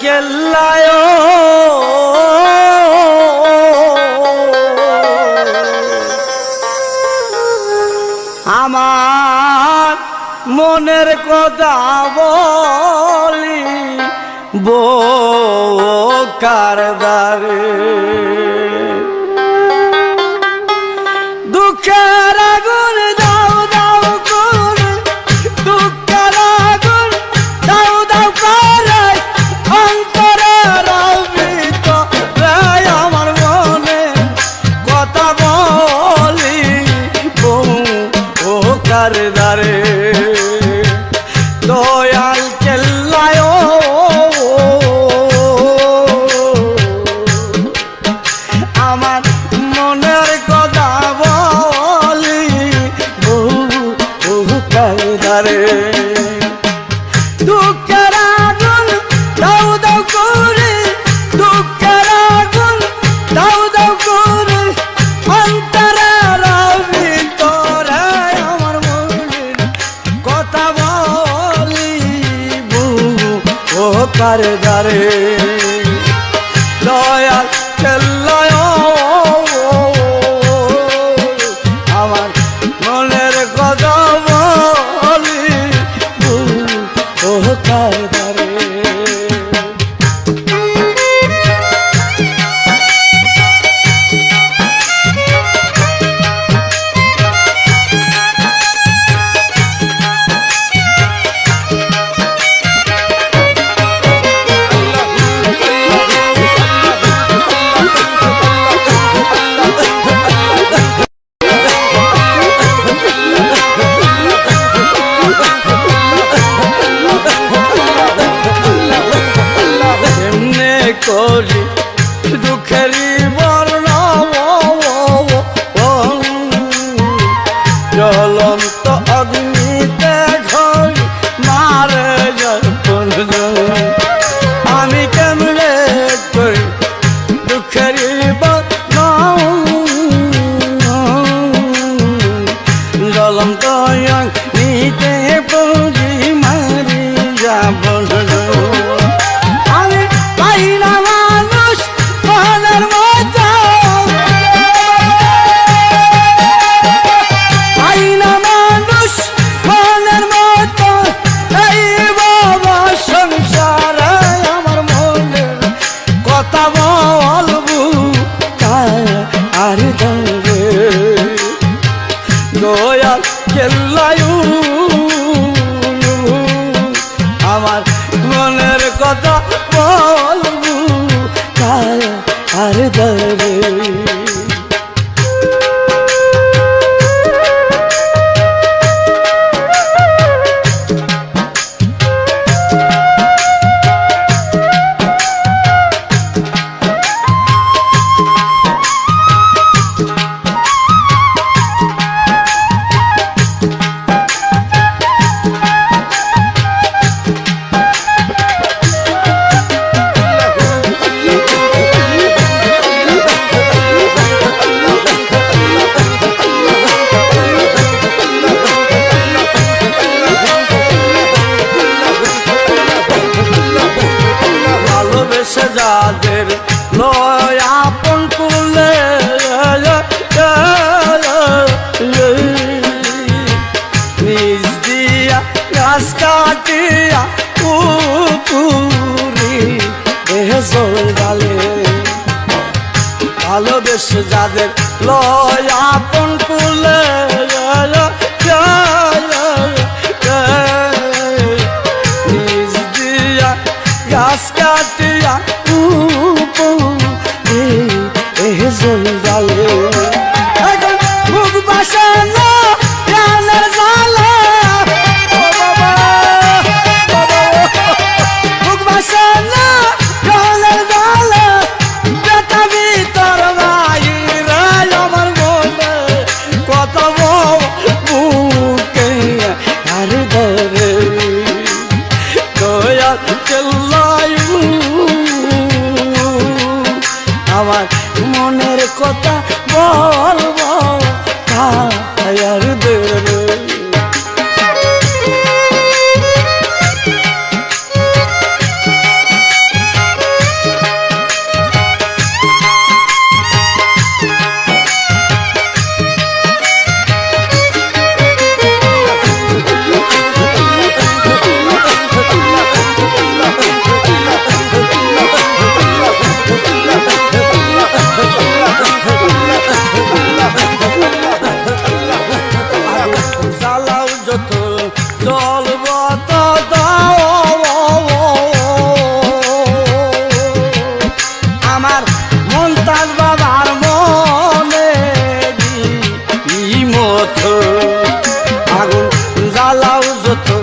কেল্লায়। আমার মনের কথা বলি বো দারে ও গারে। দয়াল খেলায় আমার মনের কথা বলি ও কারদারে করি দুঃখেরই বর্ণ জ্বলন্ত অগ্নিতে ঘর মারে আমি কেমনে করি দুঃখেরই বর্ণ? জ্বলন্ত অগ্নিতে ভালোবেসে যাদের আপন করলে, নিজ দিয়া গাছ কাটিয়া কুকুরি দেহ জল ডালে। ভালোবেসে যাদের লয় গাছ কাটিয়া এ জল ডালে যত আগুন জ্বালাও যত।